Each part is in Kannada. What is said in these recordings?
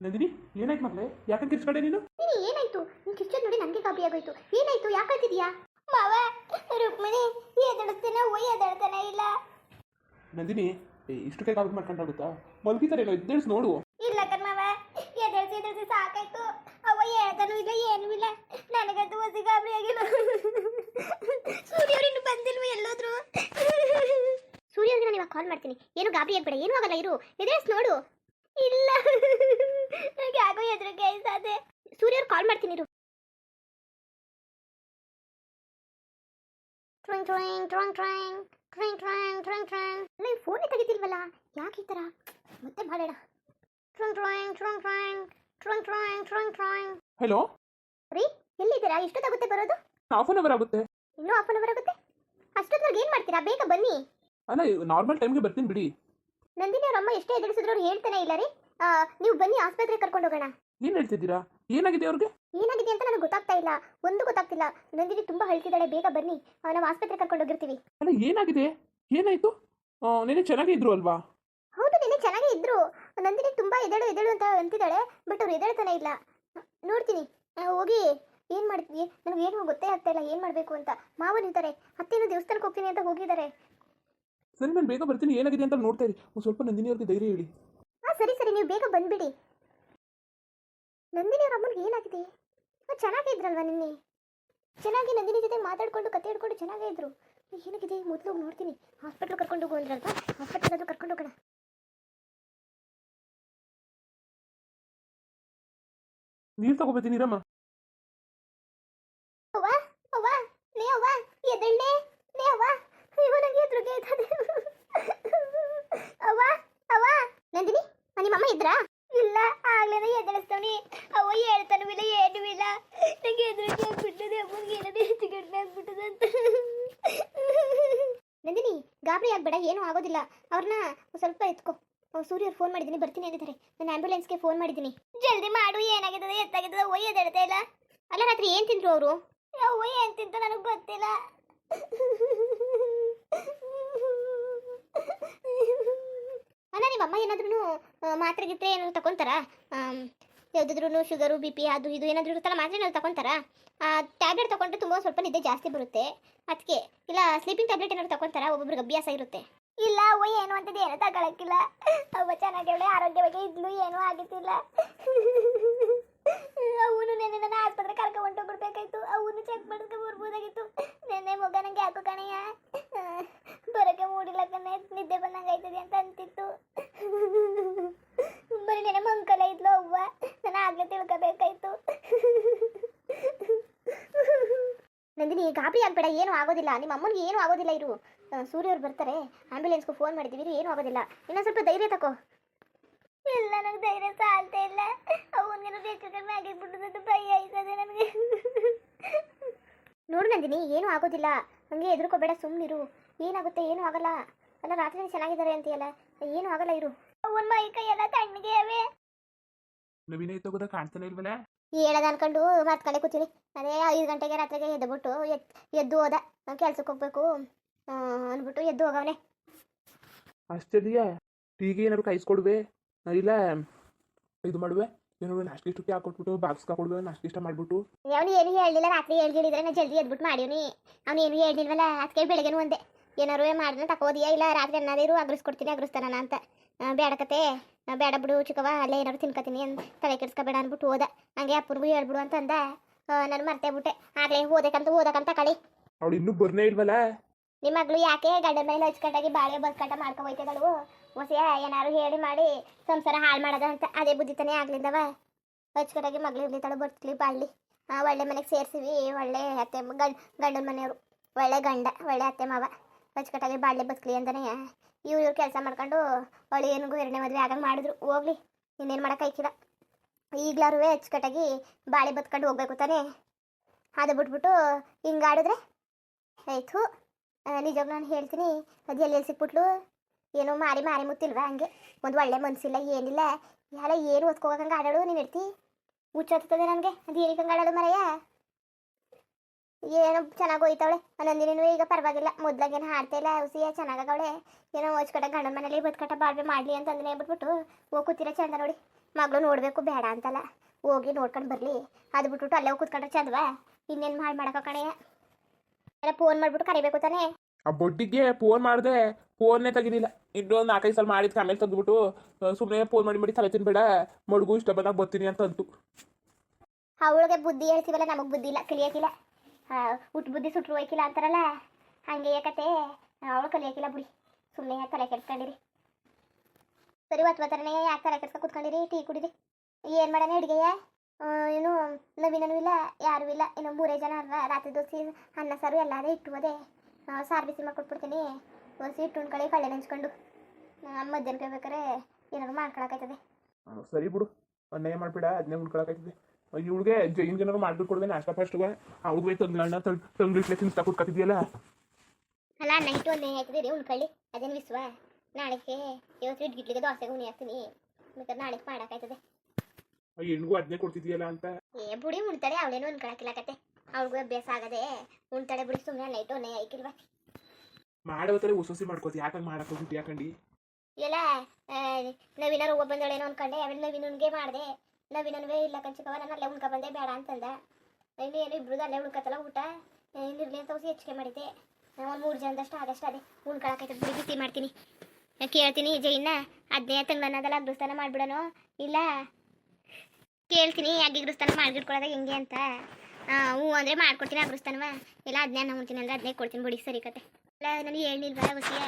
ನಂದಿನಿ ಏನಾಯ್ತು ಮಗಳೇ? ಯಾಕೆ ಕಿರ್ಸ್ಕೊಂಡೆ ನೀನು? ನೀನು ಏನಾಯ್ತು? ನಿನ್ ಕಿಚ್ಚನ್ ನೋಡಿ ನನಗೆ ಕಾಪಿ ಆಗೋಯ್ತು. ಏನಾಯ್ತು? ಯಾಕೆ ಅಳ್ತಿದ್ಯಾ ಮಾವ ರುಕ್ಮಿಣಿ ಎದಡ್ತಾನೆ ಓಯ್ ಎದಡ್ತಾನೆ ಇಲ್ಲ. ನಂದಿನಿ ಏ, ಇಷ್ಟು ಕೈ ಕಾಬಿ ಮಾಡ್ಕೊಂಡಾಗುತ್ತಾ ಮಲ್ಗಿತಾರೇನೋ ಎದ್ದೇಳ್ಸ್ ನೋಡು. ಇಲ್ಲ ಕರ್ಮವ ಎದಡ್ಸಿ ಎದಡ್ಸಿ ಸಾಕಾಯ್ತು. ಅವ ಹೇಳ್ತಾನು ಇಲ್ಲ ಏನು ಇಲ್ಲ. ನನಗಂತೂ ಹೊಸಿ ಗಾಬರಿ ಆಗಿಲ್ಲ. ಸೂರ್ಯವ್ರು ಇನ್ನು ಬಂದಿಲ್ವ ಎಲ್ಲೋದ್ರು? ಸೂರ್ಯವ್ರಿಗೆ ನಾನು ಇವಾಗ ಕಾಲ್ ಮಾಡ್ತೀನಿ. ಏನು ಗಾಬರಿ ಆಗ್ಬೇಡ ಏನು ಆಗಲ್ಲ ಇರು. ಎದೇಳ್ಸ್ ನೋಡು. ಸಾದೆ ಸೂರ್ಯವ್ರು ಕಾಲ್ ಮಾಡ್ತೀನಿ ಇರು ಟ್ರಿಂಗ್ ಟ್ರಂಗ್ ಟ್ರಿಂಗ್ ಟ್ರಿಂಗ್ ಟ್ರಿಂಗ್ ಟ್ರಂಗ್ ಟ್ರಿಂಗ್ ಟ್ರಿಂಗ್ ನೀವು ಫೋನೇ ತೆಗಿತಿಲ್ವಲ್ಲ ಯಾಕೆ ಈ ಥರ ಮತ್ತೆ ಬಾಳೆಡ ಟ್ರಂಗ್ ಟ್ರಿಂಗ್ ಟ್ರಂಗ್ ಟ್ರಿಂಗ್ ಟ್ರಂಗ್ ಟ್ರಿಂಗ್ ಟ್ರಿಂಗ್ ಟ್ರಿಂಗ್ ಹಲೋ ರೀ ಎಲ್ಲಿದ್ದೀರಾ ಎಷ್ಟೊತ್ತಾಗುತ್ತೆ ಬರೋದು ಹಾಫ್ ಅನ್ ಅವರ್ ಆಗುತ್ತೆ ಇನ್ನೂ ಹಾಫ್ ಅನ್ ಅವರ್ ಆಗುತ್ತೆ ಅಷ್ಟೊತ್ತಿಗೆ ಏನು ಮಾಡ್ತೀರಾ ಬೇಗ ಬನ್ನಿ ಅಲ್ಲ ನಾರ್ಮಲ್ ಟೈಮ್ಗೆ ಬರ್ತೀನಿ ಬಿಡಿ ನಂದಿನಿ ಅವ್ರ ಅಮ್ಮ ಎಷ್ಟೇ ಎದುರಿಸಿದ್ರು ಅವ್ರು ಹೇಳ್ತಾನೆ ಇಲ್ಲ ರೀ ಆ, ನೀವು ಬನ್ನಿ ಆಸ್ಪತ್ರೆಗೆ ಕರ್ಕೊಂಡು ಹೋಗೋಣ ಏನು ಹೇಳ್ತಿದ್ದೀರಾ? ಏನಾಗಿದೆ ಅವ್ರಿಗೆ? ಏನಾಗಿದೆ ಅಂತ ನನಗೆ ಗೊತ್ತಾಗ್ತಾ ಇಲ್ಲ. ಒಂದು ಗೊತ್ತಾಗ್ತಿಲ್ಲ. ನಂದಿನಿ ತುಂಬಾ ಹಳ್ತಿದ್ದಾಳೆ ಬೇಗ ಬನ್ನಿ. ನಾವು ಆಸ್ಪತ್ರೆ ಕರ್ಕೊಂಡು ಹೋಗಿರ್ತೀವಿ. ಅಲ್ಲ ಏನಾಗಿದೆ? ಏನಾಯ್ತು? ನೀನು ಚೆನ್ನಾಗಿ ಇದ್ರು ಅಲ್ವಾ? ಹೌದು ನಿನ್ನೆ ಚೆನ್ನಾಗೇ ಇದ್ರು. ನಂದಿನಿ ತುಂಬಾ ಎದಳು ಎದಳು ಅಂತ ಅಂತಿದ್ದಾಳೆ. ಬಟ್ ಅವ್ರು ಎದಳ್ತಾನೆ ಇಲ್ಲ. ನೋಡ್ತೀನಿ. ಹೋಗಿ. ಏನ್ ಮಾಡ್ತೀವಿ? ನನಗೆ ಏನು ಗೊತ್ತೇ ಆಗ್ತಾ ಇಲ್ಲ. ಏನ್ ಮಾಡ್ಬೇಕು ಅಂತ. ಮಾವ ನಿಂತಾರೆ. ಅತ್ತೇನು ದೇವಸ್ಥಾನಕ್ಕೆ ಹೋಗ್ತೀನಿ ಅಂತ ಹೋಗಿದ್ದಾರೆ. ಸರಿ ನಾನು ಬೇಗ ಬರ್ತೀನಿ. ಏನಾಗಿದೆ ಅಂತ ನೋಡ್ತಾ ಇರಿ. ಸ್ವಲ್ಪ ನಂದಿನಿ ಅವ್ರಿಗೆ ಧೈರ್ಯ ಹೇಳಿ. ಹಾ ಸರಿ ಸರಿ. ನೀವು ಬೇಗ ಬಂದ್ಬಿಡಿ. ನಂದಿನಿ ಅವ್ರ ಅಮ್ಮನಿಗೆ ಏನಾಗಿದೆ? ಚೆನ್ನಾಗೇ ಇದ್ರಲ್ವಾ ನಿನ್ನೆ? ಚೆನ್ನಾಗಿ ನಂದಿನಿ ಜೊತೆ ಮಾತಾಡ್ಕೊಂಡು ಕತೆ ಹಿಡ್ಕೊಂಡು ಚೆನ್ನಾಗೇ ಇದ್ರು. ಏನಾಗಿದೆ? ಮೊದಲು ಹೋಗಿ ನೋಡ್ತೀನಿ. ಹಾಸ್ಪಿಟ್ಲ್ ಕರ್ಕೊಂಡು ಹೋಗು ಅಂದ್ರಲ್ವಾ ಹಾಸ್ಪಿಟ್ಲ್ ಅದು ಕರ್ಕೊಂಡು ಹೋಗೋಣ. ನೀರು ತಗೋಬತ್ತೀನಿ ನೀರಮ್ಮ. ಅವ್ವ ಅವ್ವ ಲೇ ಅವ್ವ ಎದಳ್ಳೆ ಲೇ ಅವ್ವ ಅಯ್ಯೋ ನಂಗೆ ಎದುರಿಗೆ ಆಯ್ತದೆ ಅವ್ವ ಅವ್ವ ನಂದಿನಿ ಆ, ನಿಮ್ಮ ಅಮ್ಮ ಇದ್ರಾ ಇಲ್ಲ ಆಗ್ಲೇನೆ ಎದಳಿಸ್ತವನಿ ಅವ್ವ ಹೇಳ್ತಾನೂ ಇಲ್ಲ ಏನೂ ಇಲ್ಲ ನಂಗೆ ಎದುರಿಗೆ ಆಗ್ಬಿಟ್ಟದೆ ಅಮ್ಮನಿಗೆ ಏನಾದ್ರು ಹೆಚ್ಚು ಕಡಿಮೆ ಆಗ್ಬಿಟ್ಟದೆ ಅಂತ ನಂದಿನಿ ಗಾಬರಿ ಆಗ್ಬೇಡ ಏನೂ ಆಗೋದಿಲ್ಲ. ಅವ್ರನ್ನ ಸ್ವಲ್ಪ ಎತ್ಕೋ. ಅವ್ರು ಸೂರ್ಯವ್ರು ಫೋನ್ ಮಾಡಿದ್ದೀನಿ ಬರ್ತೀನಿ ಅಂದಿದ್ದಾರೆ. ನಾನು ಆಂಬ್ಯುಲೆನ್ಸ್ಗೆ ಫೋನ್ ಮಾಡಿದ್ದೀನಿ ಜಲ್ದಿ ಮಾಡು ಏನಾಗಿದೆ ಎತ್ತಾಗಿದ್ದದೆ ಒಯ್ಯ ಎದಳ್ತಾ ಇಲ್ಲ. ಅಲ್ಲ ರಾತ್ರಿ ಏನು ತಿಂದ್ರು ಅವರು? ಅವ್ವ ಏನ್ ತಿಂತ ನನಗೆ ಗೊತ್ತಿಲ್ಲ. ಅಲ್ಲ ನಿಮ್ಮ ಅಮ್ಮ ಏನಾದ್ರೂ ಮಾತ್ರೆ ಗಿತ್ರೆ ಏನಾದ್ರು ತಗೊಂತಾರಾ ಯಾವುದಾದ್ರೂ ಶುಗರು ಬಿ ಪಿ ಅದು ಇದು ಏನಾದರೂ ಇರುತ್ತಲ್ಲ ಮಾತ್ರೆ ತಗೊತಾರಾ? ಟ್ಯಾಬ್ಲೆಟ್ ತೊಗೊಂಡ್ರೆ ತುಂಬ ಸ್ವಲ್ಪ ನಿದ್ದೆ ಜಾಸ್ತಿ ಬರುತ್ತೆ. ಅದಕ್ಕೆ ಇಲ್ಲ ಸ್ಲೀಪಿಂಗ್ ಟ್ಯಾಬ್ಲೆಟ್ ಏನಾದ್ರು ತಗೊಂತಾರಾ? ಒಬ್ಬೊಬ್ರಿಗೆ ಅಭ್ಯಾಸ ಇರುತ್ತೆ. ಇಲ್ಲ ಓಯ್ ಏನು ಅಂತದ್ದು ಏನು ತಗೊಳಕ್ಕಿಲ್ಲ. ಅವ್ವ ಚೆನ್ನಾಗಿ ಆರೋಗ್ಯವಾಗಿ ಇದ್ಲು, ಏನೂ ಆಗಿತ್ತಿಲ್ಲ ಅವನು ನೆನ್ನೆ ನನ್ನ ಆಸ್ಪತ್ರೆ ಕರ್ಕೊಂಡು ಬಿಡ್ಬೇಕಾಯ್ತು ಅವನು ಚೆಕ್ ಮಾಡಿದ್ರೆ ಬರ್ಬೋದಾಗಿತ್ತು. ನೆನ್ನೆ ಮಗ ಯಾಕೋ ಕಣಯ್ಯ ಬರೋಕೆ ಮೂಡಿಲ್ಲ ಕಣೆ, ನಿದ್ದೆ ಬಂದಂಗೆ ಆಯ್ತದೆ ಅಂತ ಅಂತಿತ್ತು ಬರೀ ನೆನೆ ಮಂಕಲ ಇದ್ಲು ಅವ್ವ ನಾನು ಆಗ್ಲೇ ತಿಳ್ಕೊಬೇಕಾಯ್ತು ನಂದಿನಿ ಗಾಬರಿ ಆಗಬೇಡ ಏನು ಆಗೋದಿಲ್ಲ. ನಿಮ್ಮ ಅಮ್ಮನಿಗೆ ಏನೂ ಆಗೋದಿಲ್ಲ ಇರು. ಸೂರ್ಯವ್ರು ಬರ್ತಾರೆ. ಆಂಬ್ಯುಲೆನ್ಸ್ಗೂ ಫೋನ್ ಮಾಡಿದ್ದೀವಿ ಇರು, ಏನೂ ಆಗೋದಿಲ್ಲ. ಇನ್ನೊಂದು ಸ್ವಲ್ಪ ಧೈರ್ಯ ತಗೋ ಇಲ್ಲ ನನಗೆ ಧೈರ್ಯ ಸಾಲ್ತಾ ಇಲ್ಲ. ಅವನಿಗೆ ಹೆಚ್ಚು ಕಡಿಮೆ ಅಂತ ಭಯ ಆಯ್ತದೆ ನನಗೆ. ನೋಡು ನಂದಿನಿ ಏನೂ ಆಗೋದಿಲ್ಲ. ಹಂಗೆ ಹೆದರ್ಕೋಬೇಡ ಸುಮ್ಮನಿರು ಏನಾಗುತ್ತೆ ಏನೂ ಆಗಲ್ಲ. ಅಲ್ಲ ರಾತ್ರಿ ಚೆನ್ನಾಗಿದ್ದಾರೆ ಅಂತೀಯಲ್ಲ ಏನೂ ಆಗಲ್ಲ ಇರು. ಅವನ ಮೈ ಕೈ ಎಲ್ಲ ತಣ್ಣಗೆ ಅವೆ ಇತ್ತು ತಗೋದ ಕಾಣ್ತಾನೆ ಇಲ್ವಲ್ಲ ಹೇಳದ ಅನ್ಕೊಂಡು ಮತ್ ಕಡೆ ಕೂತೀನಿ. ಅದೇ ಐದು ಗಂಟೆಗೆ ರಾತ್ರಿಗೆ ಎದ್ದುಬಿಟ್ಟು ಎದ್ ಎದ್ದು ಹೋದ. ನಾವು ಕೆಲ್ಸಕ್ಕೆ ಹೋಗ್ಬೇಕು ಆ, ಅಂದ್ಬಿಟ್ಟು ಎದ್ದು ಹೋಗವನೆ. ಆಶ್ಚರ್ಯ ಟೀಗೆ ಏನಾದ್ರು ಕಾಯಿಸ್ಕೊಡುವೆ ಇಲ್ಲ ಇದು ಮಾಡುವೆ. ಏನಾದ್ರು ನಾಷ್ಟ ಇಷ್ಟಕ್ಕೆ ಹಾಕೊಟ್ಬಿಟ್ಟು ಬಾಕ್ಸ್ ಹಾಕೊಡುವೆ ನಾಷ್ಟ ಇಷ್ಟ ಮಾಡ್ಬಿಟ್ಟು. ಅವನು ಏನು ಹೇಳಲಿಲ್ಲ ರಾತ್ರಿ ಹೇಳಿದ್ರೆ ನಾ ಜಲ್ದಿ ಎದ್ಬಿಟ್ಟು ಮಾಡಿವ್ನಿ ಅವನು ಏನು ಹೇಳಿಲ್ವಲ್ಲ ಅದಕ್ಕೆ ಬೆಳಗ್ಗೆನೂ ಒಂದೆ. ಏನಾರು ಮಾಡಿದ್ರೆ ತಕೋದಿಯಾ? ಇಲ್ಲ ರಾತ್ರಿ ಅನ್ನೋದಿರು ಅಗ್ರಿಸ್ಕೊಡ್ತೀನಿ ಅಗ್ರಿಸ್ತಾನ ಅಂತ. ಆ, ಬೇಡ ಬೇಡ ಬಿಡು ಚಿಕ್ಕವ ಅಲ್ಲೇ ಏನಾದ್ರು ತಿನ್ಕತೀನಿ ಅಂತ ತಲೆ ಕೆಡ್ಸ್ಕೊಬೇಡ ಅಂದ್ಬಿಟ್ಟು ಹೋದ. ಹಂಗೆ ಅಪ್ಪನಿಗೂ ಹೇಳ್ಬಿಡು ಅಂತ ಅಂದ ನಾನು ಮರ್ತೆ ಬಿಟ್ಟೆ. ಆಗ್ಲೇ ಓದಕ್ಕಂತ ಓದಕ್ಕಂತ ಕಳಿ. ಅವಳು ಇನ್ನೂ ಬರ್ನೇ ಇಲ್ವಲ್ಲ? ನಿಮ್ಮ ಮಗಳು ಯಾಕೆ ಗಡ್ಡೆ ಮೇಲೆ ಹಚ್ಕಟ್ಟಾಗಿ ಬಾಳೆ ಬಸ್ಕಟ್ಟ ಮಾಡ್ಕೊ ಹೋಯ್ತದಳು? ಹೊಸಿಯ ಏನಾರು ಹೇಳಿ ಮಾಡಿ ಸಂಸಾರ ಹಾಳು ಮಾಡದ ಅಂತ. ಅದೇ ಬುದ್ಧಿ ತಾನೇ ಆಗ್ಲಿಂದವ. ಹಚ್ಕಟ್ಟಾಗಿ ಮಗಳು ಇರ್ಲಿತ್ತಾಳು ಬರ್ತ್ಲಿ ಬಾಳ್ಲಿ ಒಳ್ಳೆ ಮನೆಗೆ ಸೇರ್ಸಿವಿ ಒಳ್ಳೆ ಅತ್ತೆ ಗಂಡ ಗಂಡನ ಮನೆಯವರು. ಒಳ್ಳೆ ಗಂಡ ಒಳ್ಳೆ ಅತ್ತೆ ಮಾವ. ಹಚ್ಕಟ್ಟಾಗಿ ಬಾಳೆ ಬಸ್ಲಿ ಅಂತಾನೆ ಇವ್ರು ಇವ್ರು ಕೆಲಸ ಮಾಡ್ಕೊಂಡು ಅವಳು ಏನಿಗೂ ಎರಡನೇ ಮದುವೆ ಆಗಂಗೆ ಮಾಡಿದ್ರು. ಹೋಗ್ಲಿ, ಇನ್ನೇನು ಮಾಡೋಕ್ಕಾಯ್ಕಿಲ್ಲ ಈಗ್ಲಾರು ಅಚ್ಚುಕಟ್ಟಾಗಿ ಬಾಳೆ ಬತ್ಕೊಂಡು ಹೋಗ್ಬೇಕು ತಾನೇ. ಅದು ಬಿಟ್ಬಿಟ್ಟು ಹಿಂಗಾಡಿದ್ರೆ ಆಯಿತು. ನಿಜವಾಗ ನಾನು ಹೇಳ್ತೀನಿ, ಅದು ಎಲ್ಲಿ ಸಿಕ್ಬಿಟ್ಲು, ಏನೋ ಮಾರಿ ಮಾರಿ ಮುತ್ತಿಲ್ವಾ ಹಂಗೆ. ಒಂದು ಒಳ್ಳೆ ಮನಸ್ಸಿಲ್ಲ ಏನಿಲ್ಲ. ಎಲ್ಲ ಏನು ಓದ್ಕೋಗಂಗೆ ಆಡಾಡು ನೀನು ಇರ್ತಿ ಹುಚ್ಚೋಗ್ತದೆ ನನಗೆ ಅದು ಏನಕ್ಕೆ ಆಡೋದು ಮರೆಯ? ಏನೋ ಚೆನ್ನಾಗಿ ಹೋಯ್ತವಳೆ. ನಂದಿನೂ ಈಗ ಪರವಾಗಿಲ್ಲ. ಮೊದ್ಲಾಗೇನು ಹಾಡ್ತಾ ಇಲ್ಲ ಹುಸಿಯ ಚೆನ್ನಾಗವಳೆ ಏನೋ ಓಚ್ಕಟ್ಟ ಗಂಡನ ಮನೇಲಿ ಬದ್ಕಟ್ಟ ಬಾಳ್ವೆ ಮಾಡಲಿ ಅಂತ ಅಂದನೇ ಬಿಟ್ಬಿಟ್ಟು ಹೋಗಿ ಕೂತಿರ ಚಂದ ನೋಡಿ. ಮಗಳು ನೋಡಬೇಕು ಬೇಡ ಅಂತಲ್ಲ. ಹೋಗಿ ನೋಡ್ಕೊಂಡು ಬರಲಿ. ಅದು ಬಿಟ್ಬಿಟ್ಟು ಅಲ್ಲೇ ಹೋಗಿ ಕೂತ್ಕೊಂಡ್ರೆ ಚಂದವಾ. ಇನ್ನೇನು ಮಾಡಿ ಮಾಡಕ ಕಣೆ. ಎಲ್ಲ ಫೋನ್ ಮಾಡ್ಬಿಟ್ಟು ಕರಿಬೇಕು ತಾನೇ. ಆ ಬೊಡ್ಡಿಗೆ ಫೋನ್ ಮಾಡಿದೆ. ಫೋನ್ನೇ ತೆಗಿದಿಲ್ಲ ಇನ್ನೊಂದು ನಾಲ್ಕೈದು ಸಲ ಮಾಡಿದ್ ಆಮೇಲೆ ತಂದ್ಬಿಟ್ಟು ಸುಮ್ಮನೆ ಫೋನ್ ಮಾಡಿ ಮಾಡಿ ತಲೆ ತಿನ್ಬೇಡ. ಮಡುಗು ಇಷ್ಟ ಬಂದಾಗ ಬರ್ತೀನಿ ಅಂತ ಅಂತು ಅವಳಿಗೆ ಬುದ್ಧಿ ಹೇಳ್ತೀವಲ್ಲ ನಮಗೆ ಬುದ್ಧಿ ಇಲ್ಲ ಕಲಿಯೋಕಿಲ್ಲ ಹುಟ್ಟು ಬುದ್ಧಿ ಸುಟ್ರು ಹೋಯ್ಕಿಲ್ಲ ಅಂತಾರಲ್ಲ? ಹಂಗೆ ಯಾಕತೆ ಅವಳು ಕಲಿಯೋಕಿಲ್ಲ ಬಿಡಿ. ಸುಮ್ಮನೆ ತಲೆ ಕೆಡ್ಸ್ಕೊಂಡಿರಿ? ಸರಿ ಒತ್ತು ಬತ್ತರನೇ ಯಾಕೆ ತಲೆ ಕೆಡ್ಸ್ಕೊ ಕೂತ್ಕೊಂಡಿರಿ? ಟೀ ಕುಡಿರಿ. ಏನು ಮಾಡೋಣ ಅಡುಗೆಯ ಏನು ನವೀನೂ ಇಲ್ಲ ಯಾರೂ ಇಲ್ಲ. ಇನ್ನು ಮೂರೇ ಜನ ಅಲ್ವಾ? ರಾತ್ರಿ ದೋಸೆ ಅನ್ನ ಸಾರು ಎಲ್ಲಾದೇ ಇಟ್ಟು ಅದೇ ಸಾರು ಬಿಸಿ ಮಾಡ್ಕೊಟ್ಬಿಡ್ತೀನಿ ದೋಸೆ ಇಟ್ಟು ಉಣ್ಕೊಳ್ಳಿ ಕಳ್ಳೆ ನೆಂಚ್ಕೊಂಡು. ಮಧ್ಯಾಹ್ನಕ್ಕೆ ಬೇಕಾರೆ ಏನಾದ್ರು ಮಾಡ್ಕೊಳಕೈತದೆ ಆ, ಸರಿ ಬಿಡು. ಅನ್ಯಾಯ ಮಾಡ್ಬೇಡ? ಅದನ್ನೇ ಉಳ್ಕೊಳಕೈತಿದೆ ಇವಳಿಗೆ ಜೈನ್ ಜನರು ಮಾಡ್ಬಿಟ್ಟು ಕೊಡ್ದೆ ನಾಷ್ಟ ಫಸ್ಟ್ಗೆ ಅವ್ಳಿಗೆ ತಂಗ್ಳಣ್ಣ ತಂಗ್ಳಿಟ್ಲೆ ತಿನ್ಸ್ತಾ ಕೂತ್ಕೊತಿದ್ಯಲ್ಲ ಅಲ್ಲ ನೈಟ್ ಒಂದು ಹೇಳ್ತಿದ್ದೀರಿ ರೀ ಉಣ್ಕೊಳ್ಳಿ ಅದೇನು ವಿಶ್ವ ನಾಳೆಗೆ ಇವತ್ತು ಇಡ್ಗಿಡ್ಲಿಗೆ ದೋಸೆಗೆ ಉಣಿ ಹಾಕ್ತೀನಿ. ಮತ್ತೆ ನಾಳೆಗೆ ಮಾಡಕ್ಕಾಯ್ತದೆ. ಹೆಣ್ಗೂ ಅದನ್ನೇ ಕೊಡ್ತಿದ್ಯಲ್ಲ ಅಂತ. ಏ ಬುಡಿ ಉಣ್ತಾಳೆ ಅವಳೇನು ಕಳಕಿಲ್ಲ ಕತೆ. ಅವ್ಳಿಗೂ ಅಭ್ಯಾಸ ಆಗದೆ ಉಣ್ತಾಳೆ ಬುಡಿ ಸುಮ್ಮನೆ ನೈಟ್ ಒನ್ನೆ ಆಯ್ಕಿಲ್ವಾ ಮಾಡೋತಾರೆ ಉಸೋಸಿ ಮಾಡ್ಕೋತಿ ಯಾಕಂಗೆ ಮಾಡಕ್ ಹೋಗ್ಬಿಟ್ಟು ಯಾಕಂಡಿ ಎಲ್ಲ ನವೀನ ರೋಗ ಬಂದಳೇನೋ ಅನ್ಕೊಂಡೆ ಆಮೇಲೆ ನವೀನನ್ಗೆ ಮಾಡಿದೆ. ನವೀನನ್ವೇ ಇಲ್ಲ ಕಂಚಿಕವ ನಾನು ಅಲ್ಲೇ ಉಣ್ಕೊ ಬಂದೆ, ಬೇಡ ಅಂತಂದ. ಇಲ್ಲಿ ಏನು ಇಬ್ರದ್ದು ಅಲ್ಲೇ ಉಣ್ಕತ್ತಲ್ಲ ಊಟ? ಇಲ್ಲಿರಲಿ ಅಂತ ಹೊಸಿ ಹೆಚ್ಚಿಗೆ ಮಾಡಿದ್ದೆ. ಒಂದು ಮೂರು ಜನದಷ್ಟು ಆದಷ್ಟು ಅದೇ ಉಣ್ಕೊಳಕೈತೆ ಬಿಡಿ ಮಾಡ್ತೀನಿ. ಕೇಳ್ತೀನಿ ಜೈನ ಅದೇ ತಂಗ್ಳನ್ನದಲ್ಲ ಅಗ್ರಸ್ಥಾನ ಮಾಡ್ಬಿಡೋನು. ಇಲ್ಲ, ಕೇಳ್ತೀನಿ, ಯಾಕೆ ಅಗ್ರಸ್ಥಾನ ಮಾಡಿಬಿಟ್ಕೊಳ್ಳೋದಾಗ ಹೆಂಗೆ ಅಂತ. ಹ್ಞೂ ಅಂದರೆ ಮಾಡ್ಕೊಡ್ತೀನಿ ಅಗ್ರಸ್ಥಾನವ. ಇಲ್ಲ ಅದನ್ನೇ ನಾನು ಅಂದರೆ ಅದನ್ನೇ ಕೊಡ್ತೀನಿ ಬಿಡಿ, ಸರಿ ಕತೆ. ಇಲ್ಲ, ನನಗೆ ಹೇಳಿಲ್ವಾ ಹೊಸಿಯ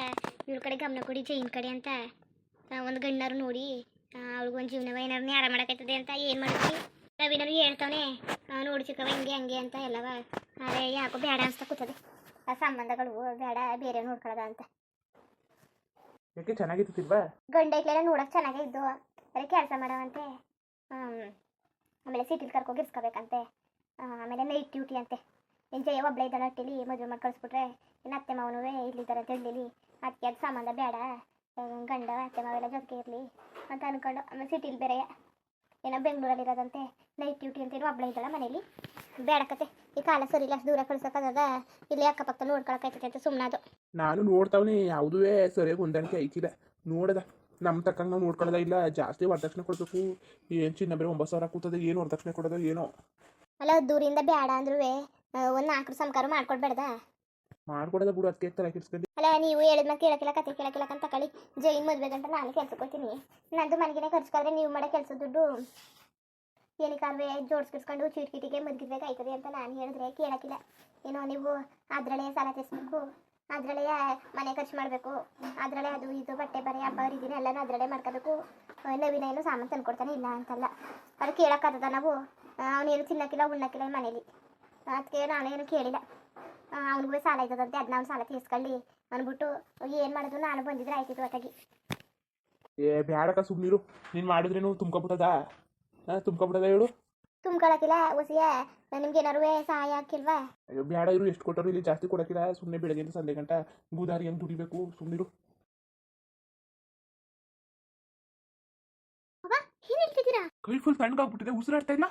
ಇವ್ರ ಕಡೆ ಗಮನ ಕೊಡಿ ಜೈನ್ ಕಡೆ ಅಂತ. ಒಂದು ಗಣ್ಣರು ನೋಡಿ. ಅವ್ಳಿಗೊಂದು ಜೀವನವ ಏನಾರು ನ್ಯಾರ ಮಾಡಕೈತದೆ ಅಂತ ಏನು ಮಾಡ್ತಿ ರವಿನವ್ರು ಹೇಳ್ತಾವನೆ ನೋಡಿ ಚಿಕ್ಕವ ಹಿಂಗೆ ಹಂಗೆ ಅಂತ ಎಲ್ಲವ. ಅದೇ ಯಾಕೋ ಬೇಡ ಅನ್ಸ್ತಾ ಕೂತದೆ. ಆ ಸಂಬಂಧಗಳು ಬೇಡ ಬೇರೆ ನೋಡ್ಕೊಳ್ಳೋದ ಅಂತ. ಯಾಕೆ ಚೆನ್ನಾಗಿತ್ತಿಲ್ವಾ ಗಂಡ ಐಕ್ಲೆಲ್ಲ ನೋಡೋಕೆ ಚೆನ್ನಾಗೇ ಇದ್ದು. ಅದೇ ಕೆಲಸ ಮಾಡವಂತೆ ಆಮೇಲೆ ಸಿಟಿಲಿ ಕರ್ಕೋಗಿ ಇರ್ಸ್ಕೋಬೇಕಂತೆ. ಆಮೇಲೆ ನೈಟ್ ಡ್ಯೂಟಿ ಅಂತೆ. ನಿನ್ನ ಜಯ ಒಬ್ಬಳೆ ಇದ್ದಾಳೆ ಹಟ್ಟಿಲಿ ಮದುವೆ ಮಾಡಿ ಕಳಿಸ್ಬಿಟ್ರೆ ಇನ್ನು ಅತ್ತೆ ಮಾವನೂ ಅಂತ ಹೇಳಲಿ ಅದಕ್ಕೆ ಅದು ಸಂಬಂಧ ಬೇಡ. ಗಂಡ ಅತ್ತೆ ಮಾವೆಲ್ಲ ಜೊತೆಗೆ ಇರಲಿ ಅಂತ ಅನ್ಕೊಂಡು ಆಮೇಲೆ ಸಿಟಿಲಿ ಬೇರೆ ಏನೋ ಬೆಂಗಳೂರಲ್ಲಿ ಇರೋದಂತೆ ನೈಟ್ ಡ್ಯೂಟಿ ಅಂತ ಏನು ಒಬ್ಬಳೆ ಇದ್ದಾಳೆ ಮನೇಲಿ. ಕತೆ ಈ ಕಾಲ ಸರಿ ಇಲ್ಲ ದೂರ ಕಳ್ಸೋಕ್ಕಾಗದ ಇಲ್ಲಿ ಅಕ್ಕಪಕ್ಕ ನೋಡ್ಕೊಳಕೈತೈತೆ ಅಂತ ಸುಮ್ಮನಾದು ನಾನು ನೋಡ್ತಾವನಿ ಯಾವುದೂ ಸರಿಯಾಗಿ ಹೊಂದಾಣಿಕೆ ಐತಿಲ್ಲ. ನೋಡದ ನಮ್ಮ ತಕ್ಕಂಗೆ ನೋಡ್ಕೊಳದ ನೋಡ್ಕೊಳ್ಳೋದ ಇಲ್ಲ ಜಾಸ್ತಿ ವರದಕ್ಷಿಣೆ ಕೊಡಬೇಕು. ಏನು ಚಿನ್ನ ಬೇರೆ ಒಂಬತ್ತು ಸಾವಿರ ಕೂತದ ಏನು ವರದಕ್ಷಿಣೆ ಕೊಡೋದು ಏನೋ. ಅಲ್ಲ ದೂರಿಂದ ಬೇಡ ಅಂದ್ರೂ ಒಂದು ನಾಲ್ಕು ಸಂಕಾರ ಮಾಡ್ಕೊಡ್ಬೇಡ್ದ ಮಾಡ್ಕೊಡೋದ ಬಿಡು ಅದಕ್ಕೆ ತಲೆ ಕೆಡ್ಸ್ಕೊಂಡು ಅಲ್ಲ, ನೀವು ಹೇಳಿದ್ನ ಕೇಳಕ್ಕಿಲ್ಲ, ಕತೆ ಕೇಳಕ್ಕಿಲ್ಲ ಅಂತ ಕಳಿ ಜೈನ್ ಮದ್ವೆಗಂಟ ನಾನು ಕೆಲ್ಸಕ್ಕೆ ನಂದು ಮನೆಗೆ ಖರ್ಚ್ಕಾದ್ರೆ ನೀವು ಮಾಡೋ ಕೆಲಸ ದುಡ್ಡು ಏನಕ್ಕಾದ್ರೆ ಜೋಡಿಸ್ಕಿಡ್ಸ್ಕೊಂಡು ಚೀಟ್ಕಿಟಿಗೆ ಮದ್ಗಿರ್ಬೇಕಾಯ್ತದೆ ಅಂತ ನಾನು ಹೇಳಿದ್ರೆ ಕೇಳಕ್ಕಿಲ್ಲ. ಏನೋ ನೀವು ಅದರಲ್ಲೇ ಸಾಲ ತೆಸ್ಬೇಕು ಅದರಲ್ಲೇ ಮನೆ ಖರ್ಚು ಮಾಡಬೇಕು, ಅದರಲ್ಲೇ ಅದು ಇದು ಬಟ್ಟೆ ಬರೆ, ಹಬ್ಬ, ಹರಿದಿನ ಎಲ್ಲನೂ ಅದರಲ್ಲೇ ಮಾಡ್ಕೋಬೇಕು. ನವೀನ ಏನು ಸಾಮಾನು ತಂದ್ಕೊಡ್ತಾನೆ ಇಲ್ಲ ಅಂತಲ್ಲ. ಅದು ಕೇಳಕ್ಕಾಗದ ನಾವು. ಅವನೇನು ತಿನ್ನಕ್ಕಿಲ್ಲ, ಉಣ್ಣಕ್ಕಿಲ್ಲ ಮನೇಲಿ. ಅದಕ್ಕೆ ನಾನೇನು ಕೇಳಿಲ್ಲ. ಅವನಿಗೂ ಸಾಲ ಆಯ್ತದಂತೆ ಅದನ್ನ ಅವ್ನು ಸಾಲ ತೀರ್ಸ್ಕೊಳ್ಳಿ ಅಂದ್ಬಿಟ್ಟು ಏನ್ ಮಾಡೋದು ನಾನು ಬಂದಿದ್ರೆ ಆಯ್ತಿತ್ತು ಒಟ್ಟಾಗಿ. ಏ ಬ್ಯಾಡಕ ಸುಮ್ಮನಿರು ನೀನು ಮಾಡಿದ್ರೇನು ತುಂಬ್ಕೊಬಿಟ್ಟದ. ತುಂಬ್ಕೊಬಿಟ್ಟದ ಹೇಳು. ತುಂಬ್ಕೊಳಕಿಲ್ಲ ಹೊಸಿಯ ನಿಮ್ಗೆ ಏನಾರು ಸಹಾಯ ಹಾಕಿಲ್ವಾ? ಅಯ್ಯೋ ಬ್ಯಾಡ ಇರು ಎಷ್ಟು ಕೊಟ್ಟರು ಇಲ್ಲಿ ಜಾಸ್ತಿ ಕೊಡೋಕ್ಕಿಲ್ಲ ಸುಮ್ಮನೆ ಬೆಳಗ್ಗೆಯಿಂದ ಸಂಜೆ ಗಂಟ ಗೂದಾರಿ ಹೆಂಗೆ ದುಡಿಬೇಕು ಸುಮ್ಮನಿರು ಕೈ ಫುಲ್ ತಣ್ಣಗಾಗ್ಬಿಟ್ಟಿದೆ ಉಸಿರಾಡ್ತಾ ಇಲ್ಲ